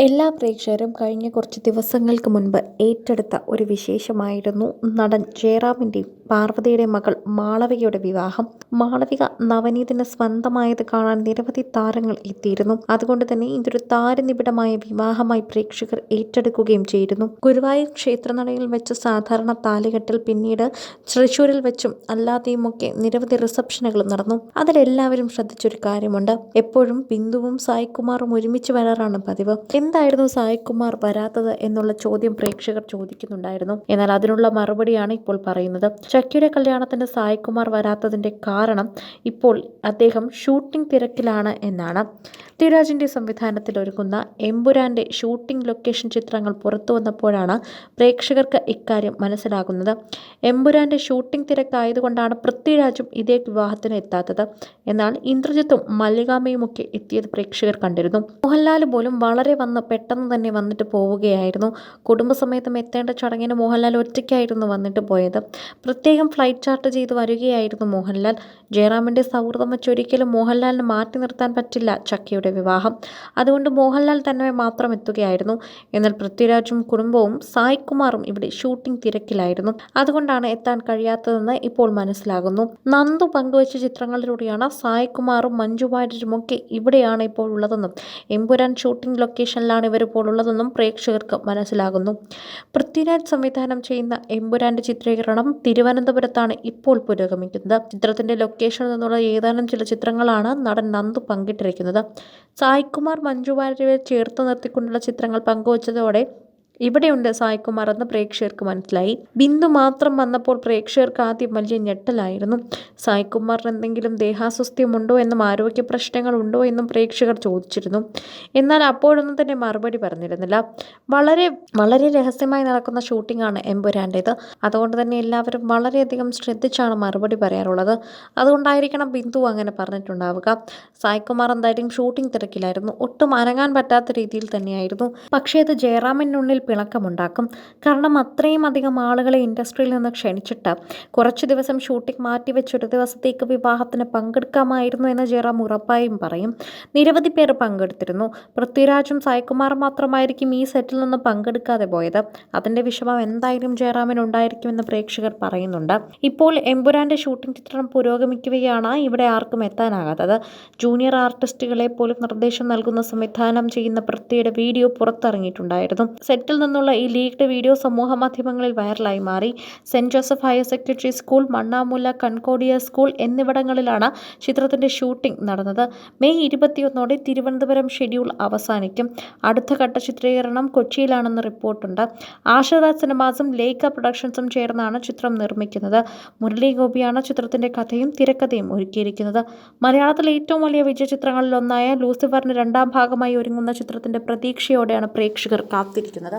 എല്ലാ പ്രേക്ഷകരും കഴിഞ്ഞ കുറച്ച് ദിവസങ്ങൾക്ക് മുൻപ് ഏറ്റെടുത്ത ഒരു വിശേഷമായിരുന്നു നടൻ ജയറാമിന്റെയും പാർവതിയുടെയും മകൾ മാളവികയുടെ വിവാഹം. മാളവിക നവനീതിന് സ്വന്തമായത് കാണാൻ നിരവധി താരങ്ങൾ എത്തിയിരുന്നു. അതുകൊണ്ട് തന്നെ ഇതൊരു താരനിബിഡമായ വിവാഹമായി പ്രേക്ഷകർ ഏറ്റെടുക്കുകയും ചെയ്തിരുന്നു. ഗുരുവായൂർ ക്ഷേത്രനടയിൽ വെച്ച് സാധാരണ താലികെട്ടിൽ പിന്നീട് തൃശ്ശൂരിൽ വെച്ചും അല്ലാതെയുമൊക്കെ നിരവധി റിസപ്ഷനുകൾ നടന്നു. അതിലെല്ലാവരും ശ്രദ്ധിച്ചൊരു കാര്യമുണ്ട്. എപ്പോഴും ബിന്ദുവും സായികുമാറും ഒരുമിച്ച് വരാറാണ് പതിവ്. എന്തായിരുന്നു സായികുമാർ വരാത്തത് എന്നുള്ള ചോദ്യം പ്രേക്ഷകർ ചോദിക്കുന്നുണ്ടായിരുന്നു. എന്നാൽ അതിനുള്ള മറുപടിയാണ് ഇപ്പോൾ പറയുന്നത്. ചക്കിയുടെ കല്യാണത്തിന് സായികുമാർ വരാത്തതിന്റെ കാരണം ഇപ്പോൾ അദ്ദേഹം ഷൂട്ടിംഗ് തിരക്കിലാണ് എന്നാണ്. പൃഥ്വിരാജിന്റെ സംവിധാനത്തിൽ ഒരുക്കുന്ന എമ്പുരാന്റെ ഷൂട്ടിംഗ് ലൊക്കേഷൻ ചിത്രങ്ങൾ പുറത്തു വന്നപ്പോഴാണ് പ്രേക്ഷകർക്ക് ഇക്കാര്യം മനസ്സിലാകുന്നത്. എമ്പുരാന്റെ ഷൂട്ടിംഗ് തിരക്കായതുകൊണ്ടാണ് പൃഥ്വിരാജും ഇതേ വിവാഹത്തിന് എത്താത്തത് എന്നാൽ ഇന്ദ്രജിത്തും മല്ലികാമയുമൊക്കെ എത്തിയത് പ്രേക്ഷകർ കണ്ടിരുന്നു. മോഹൻലാൽ പോലും വളരെ വന്ന് പെട്ടെന്ന് തന്നെ വന്നിട്ട് പോവുകയായിരുന്നു. കുടുംബസമേതം എത്തേണ്ട ചടങ്ങിന് മോഹൻലാൽ ഒറ്റയ്ക്കായിരുന്നു വന്നിട്ട് പോയത്. പ്രത്യേകം ഫ്ലൈറ്റ് ചാർട്ട് ചെയ്ത് വരികയായിരുന്നു മോഹൻലാൽ. ജയറാമിന്റെ സൗഹൃദം വെച്ചൊരിക്കലും മോഹൻലാലിന് മാറ്റി നിർത്താൻ പറ്റില്ല ചക്കയുടെ വിവാഹം. അതുകൊണ്ട് മോഹൻലാൽ തന്നെ മാത്രം എത്തുകയായിരുന്നു. എന്നാൽ പൃഥ്വിരാജും കുടുംബവും സായ്കുമാറും ഇവിടെ ഷൂട്ടിംഗ് തിരക്കിലായിരുന്നു. അതുകൊണ്ടാണ് എത്താൻ കഴിയാത്തതെന്ന് ഇപ്പോൾ മനസ്സിലാകുന്നു. നന്ദു പങ്കുവച്ച ചിത്രങ്ങളിലൂടെയാണ് സായ്കുമാറും മഞ്ജു വാര്യരുമൊക്കെ ഇവിടെയാണ് ഇപ്പോൾ ഉള്ളതെന്നും എമ്പുരാൻ ഷൂട്ടിംഗ് ലൊക്കേഷനിലാണ് ഇവരിപ്പോൾ ഉള്ളതെന്നും പ്രേക്ഷകർക്ക് മനസ്സിലാകുന്നു. പൃഥ്വിരാജ് സംവിധാനം ചെയ്യുന്ന എമ്പുരാന്റെ ചിത്രീകരണം തിരുവനന്തപുരത്താണ് ഇപ്പോൾ പുരോഗമിക്കുന്നത്. ചിത്രത്തിന്റെ ലൊക്കേഷനിൽ നിന്നുള്ള ഏതാനും ചില ചിത്രങ്ങളാണ് നടൻ നന്ദു പങ്കിട്ടിരിക്കുന്നത്. സായ്കുമാർ മഞ്ജു വാര്യരെ ചേർത്ത് നിർത്തിക്കൊണ്ടുള്ള ചിത്രങ്ങൾ പങ്കുവച്ചതോടെ ഇവിടെയുണ്ട് സായ്കുമാർ എന്ന് പ്രേക്ഷകർക്ക് മനസ്സിലായി. ബിന്ദു മാത്രം വന്നപ്പോൾ പ്രേക്ഷകർക്ക് ആദ്യം വലിയ ഞെട്ടലായിരുന്നു. സായ്കുമാറിന് എന്തെങ്കിലും ദേഹാസ്വസ്ഥ്യമുണ്ടോ എന്നും ആരോഗ്യ പ്രശ്നങ്ങൾ ഉണ്ടോ എന്നും പ്രേക്ഷകർ ചോദിച്ചിരുന്നു. എന്നാൽ അപ്പോഴൊന്നും തന്നെ മറുപടി പറഞ്ഞിരുന്നില്ല. വളരെ വളരെ രഹസ്യമായി നടക്കുന്ന ഷൂട്ടിംഗ് ആണ് എമ്പുരാന്റേത്. അതുകൊണ്ട് തന്നെ എല്ലാവരും വളരെയധികം ശ്രദ്ധിച്ചാണ് മറുപടി പറയാറുള്ളത്. അതുകൊണ്ടായിരിക്കണം ബിന്ദു അങ്ങനെ പറഞ്ഞിട്ടുണ്ടാവുക. സായ്കുമാർ എന്തായാലും ഷൂട്ടിംഗ് തിരക്കിലായിരുന്നു. ഒട്ടും അനങ്ങാൻ പറ്റാത്ത രീതിയിൽ തന്നെയായിരുന്നു. പക്ഷേ അത് ജയറാമിനുള്ളിൽ പിണക്കമുണ്ടാക്കും കാരണം അത്രയും അധികം ആളുകളെ ഇൻഡസ്ട്രിയിൽ നിന്ന് ക്ഷണിച്ചിട്ട് കുറച്ച് ദിവസം ഷൂട്ടിംഗ് മാറ്റിവെച്ച് ഒരു ദിവസത്തേക്ക് വിവാഹത്തിന് പങ്കെടുക്കാമായിരുന്നു എന്ന് ജയറാം ഉറപ്പായും പറയും. നിരവധി പേർ പങ്കെടുത്തിരുന്നു. പൃഥ്വിരാജും സായ്കുമാറും മാത്രമായിരിക്കും ഈ സെറ്റിൽ നിന്ന് പങ്കെടുക്കാതെ പോയത്. അതിന്റെ വിഷമം എന്തായാലും ജയറാമിന് ഉണ്ടായിരിക്കുമെന്ന് പ്രേക്ഷകർ പറയുന്നുണ്ട്. ഇപ്പോൾ എമ്പുരാന്റെ ഷൂട്ടിംഗ് ചിത്രം പുരോഗമിക്കുകയാണ്. ഇവിടെ ആർക്കും എത്താനാകാത്തത്. ജൂനിയർ ആർട്ടിസ്റ്റുകളെ പോലും നിർദ്ദേശം നൽകുന്ന സംവിധാനം ചെയ്യുന്ന പൃഥ്വിയുടെ വീഡിയോ പുറത്തിറങ്ങിയിട്ടുണ്ടായിരുന്നു. സെറ്റിൽ നിന്നുള്ള ഈ ലീക്ഡ് വീഡിയോ സമൂഹ മാധ്യമങ്ങളിൽ വൈറലായി മാറി. Saint Joseph higher secondary school Mannamulla കൺകോടിയ school എന്നിവിടങ്ങളിലാണ് ചിത്രത്തിന്റെ ഷൂട്ടിംഗ് നടന്നത്. മെയ് ഇരുപത്തിയൊന്നോടെ തിരുവനന്തപുരം ഷെഡ്യൂൾ അവസാനിക്കും. അടുത്ത ഘട്ട ചിത്രീകരണം കൊച്ചിയിലാണെന്ന് റിപ്പോർട്ടുണ്ട്. ആശീർവാദ് സിനിമാസും ലേഖ പ്രൊഡക്ഷൻസും ചേർന്നാണ് ചിത്രം നിർമ്മിക്കുന്നത്. മുരളി ഗോപിയാണ് ചിത്രത്തിന്റെ കഥയും തിരക്കഥയും ഒരുക്കിയിരിക്കുന്നത്. മലയാളത്തിലെ ഏറ്റവും വലിയ വിജയ ചിത്രങ്ങളിലൊന്നായ ലൂസിഫറിന് രണ്ടാം ഭാഗമായി ഒരുങ്ങുന്ന ചിത്രത്തിന്റെ പ്രതീക്ഷയോടെയാണ് പ്രേക്ഷകർ കാത്തിരിക്കുന്നത്.